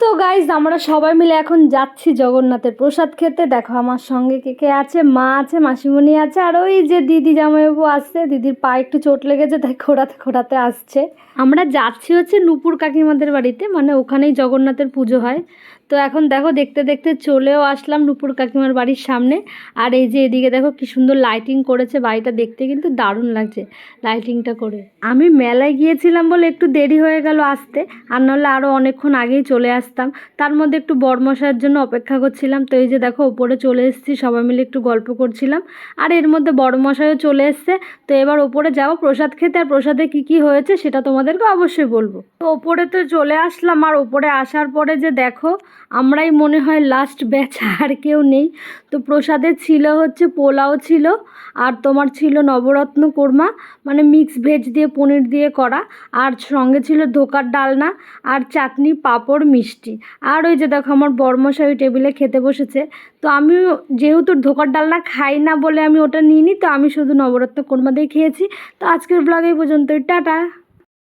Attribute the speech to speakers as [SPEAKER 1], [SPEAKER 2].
[SPEAKER 1] তো গাইজ আমরা সবাই মিলে এখন যাচ্ছি জগন্নাথের প্রসাদ খেতে। দেখো আমার সঙ্গে কে কে আছে, মা আছে, মাসিমণি আছে, আর ওই যে দিদি জামাইবাবু আসছে। দিদির পায়ে একটু চোট লেগেছে, তাই খোড়াতে খোড়াতে আসছে। আমরা যাচ্ছি হচ্ছে নুপুর কাকিমাদের বাড়িতে মানে ওখানেই জগন্নাথের পুজো হয়। তো এখন দেখো, দেখতে দেখতে চলেও আসলাম নুপুর কাকিমার বাড়ির সামনে। আর এই যে এদিকে দেখো, কি সুন্দর লাইটিং করেছে বাড়িটা দেখতে, কিন্তু দারুণ লাগছে লাইটিংটা করে। আমি মেলায় গিয়েছিলাম বলে একটু দেরি হয়ে গেল আসতে, আর নাহলে আরও অনেকক্ষণ আগেই চলে আসতাম। তার মধ্যে একটু বড়মশাইয়ের জন্য অপেক্ষা করছিলাম। তো এই যে দেখো, ওপরে চলে এসেছি, সবাই মিলে একটু গল্প করছিলাম। আর এর মধ্যে বড়মশাইও চলে এসছে। তো এবার ওপরে যাব প্রসাদ খেতে। আর প্রসাদে কি কি হয়েছে সেটা তোমাদেরকে অবশ্যই বলব। তো ওপরে তো চলে আসলাম। আর ওপরে আসার পরে যে দেখো, আমরাই মনে হয় লাস্ট ব্যাচ আর কেউ নেই। তো প্রসাদে ছিল হচ্ছে পোলাও ছিল আর তোমার ছিল নবরত্ন কোরমা মানে মিক্স ভেজ দিয়ে, পনির দিয়ে করা। আর সঙ্গে ছিল ধোকার ডালনা আর চাটনি, পাঁপড়, মিষ্টি। আর ওই যে দেখো আমার বর্মশাই ওই টেবিলে খেতে বসেছে। তো আমি যেহেতু ধোকার ডালনা খাই না বলে আমি ওটা নিইনি, তো আমি শুধু নবরত্ন কোরমা দিয়ে খেয়েছি। তো আজকের ব্লগ এই পর্যন্তই। টাটা!